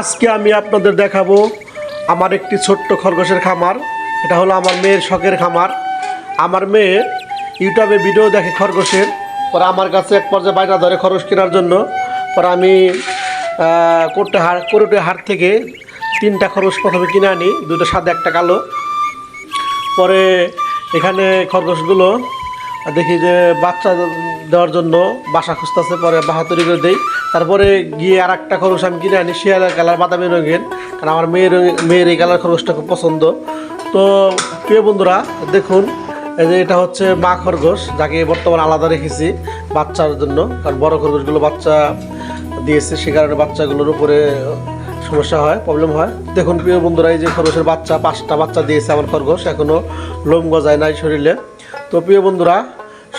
আজকে আমি আপনাদের দেখাবো আমার একটি ছোট্ট খরগোশের খামার। এটা হলো আমার মেয়ের শখের খামার। আমার মেয়ে ইউটিউবে ভিডিও দেখে খরগোশের। পরে আমার কাছে এক পর্যায়ে বাইরে ধরে খরগোশ কেনার জন্য। পরে আমি কোটে হাট কোরটে হাট থেকে তিনটা খরগোশ প্রথমে কিনে আনি দুটো সাদা, একটা কালো। পরে এখানে খরগোশগুলো দেখি যে বাচ্চা দেওয়ার জন্য বাসা খুঁজতেছে, পরে বাসা তৈরি করে দেই। তারপরে গিয়ে আর একটা খরগোশ আমি কিনে আনি, শিয়ালের কালার, বাদামি রঙের। কারণ আমার মেয়ের মেয়ের এই কালার খরগোশটা খুব পছন্দ। তো প্রিয় বন্ধুরা, দেখুন, এই যে এটা হচ্ছে মা খরগোশ, যাকে বর্তমানে আলাদা রেখেছি বাচ্চার জন্য। কারণ বড় খরগোশগুলো বাচ্চা দিয়েছে, সে কারণে বাচ্চাগুলোর উপরে সমস্যা হয় প্রবলেম হয়। দেখুন প্রিয় বন্ধুরা এই যে খরগোশের বাচ্চা পাঁচটা বাচ্চা দিয়েছে আমার খরগোশ এখনও লোম গজায় নাই শরীরে। তো প্রিয় বন্ধুরা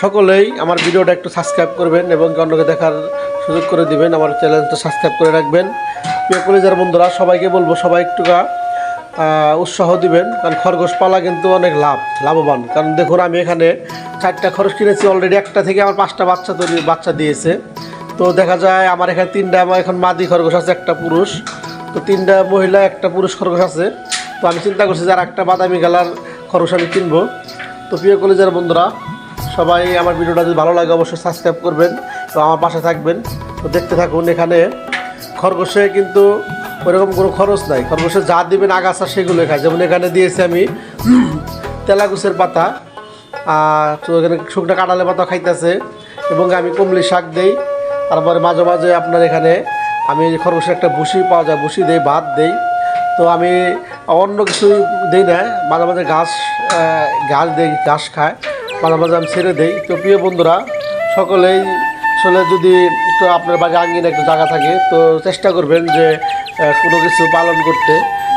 সকলেই আমার ভিডিওটা একটু সাবস্ক্রাইব করবেন এবং অন্যকে দেখার সুযোগ করে দিবেন আমার চ্যানেলটা সাবস্ক্রাইব করে রাখবেন। প্রিয় কলেজের বন্ধুরা সবাইকে বলব সবাই একটু আহ, উৎসাহ দিবেন কারণ খরগোশ পালা কিন্তু অনেক লাভ লাভবান। কারণ দেখুন আমি এখানে চারটা খরচ কিনেছি অলরেডি একটা থেকে আমার পাঁচটা বাচ্চা তৈরি বাচ্চা দিয়েছে। তো দেখা যায় আমার এখানে তিনটা আমার এখন মাদি খরগোশ আছে একটা পুরুষ। তো তিনটা মহিলা, একটা পুরুষ খরগোশ আছে। তো আমি চিন্তা করছি যে একটা বাদামি কালার খরগোশ আমি কিনবো। তো প্রিয় কলেজের বন্ধুরা, সবাই আমার ভিডিওটা যদি ভালো লাগে অবশ্যই সাবস্ক্রাইব করবেন তো আমার পাশে থাকবেন। তো দেখতে থাকুন এখানে, খরগোশে কিন্তু ওইরকম কোনো খরচ নাই। খরগোশে যা দিবেন আগাছা সেগুলো খায়। যেমন এখানে দিয়েছি আমি তেলাগুছের পাতা, আর তো এখানে শুকনো কাঁঠালে পাতা খাইতেছে। এবং আমি কমলি শাক দেই। তারপরে মাঝে মাঝে আপনার এখানে আমি খরগোশের একটা ভুসি পাওয়া যায়, ভুসি দেই, ভাত দেই। তো আমি অন্য কিছু দিই না, মাঝে মাঝে ঘাস ঘাস দেই, ঘাস খায় মাঝে মাঝে আমি ছেড়ে দেই। তো প্রিয় বন্ধুরা, সকলেই আসলে যদি তো আপনার বাড়ি আঙ্গিনে একটু জায়গা থাকে, তো চেষ্টা করবেন যে কোনো কিছু পালন করতে।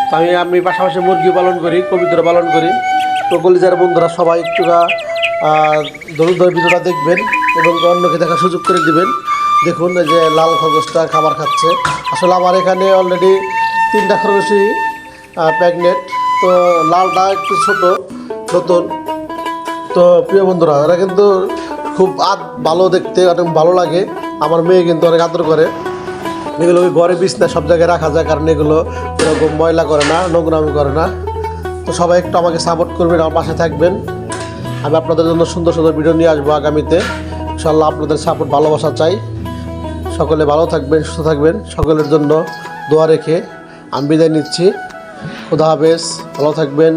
তো আমি আমি পাশাপাশি মুরগি পালন করি কবিতরা পালন করি। তো কলিজার বন্ধুরা, সবাই একটু ধরে ভিডিওটা দেখবেন এবং অন্যকে দেখার সুযোগ করে দিবেন। দেখুন যে লাল খরগোশটা খাবার খাচ্ছে। আসলে আমার এখানে অলরেডি তিনটা খরগোশই প্যাগনেট তো লালটা একটু ছোট, নতুন। তো প্রিয় বন্ধুরা, এরা কিন্তু খুব আদ ভালো দেখতে অনেক ভালো লাগে। আমার মেয়ে কিন্তু অনেক আদর করে। এগুলো ওই ঘরে বিছনা সব জায়গায় রাখা যায়, কারণ এগুলো এরকম ময়লা করে না, নোংরামি করে না। তো সবাই একটু আমাকে সাপোর্ট করবেন, আমার পাশে থাকবেন। আমি আপনাদের জন্য সুন্দর সুন্দর ভিডিও নিয়ে আসব আগামীতে। ইনশাল্লাহ আপনাদের সাপোর্ট ভালোবাসা চাই। সকলে ভালো থাকবেন, সুস্থ থাকবেন। সকলের জন্য দোয়া রেখে আমি বিদায় নিচ্ছি। খুদা হাফেজ, ভালো থাকবেন।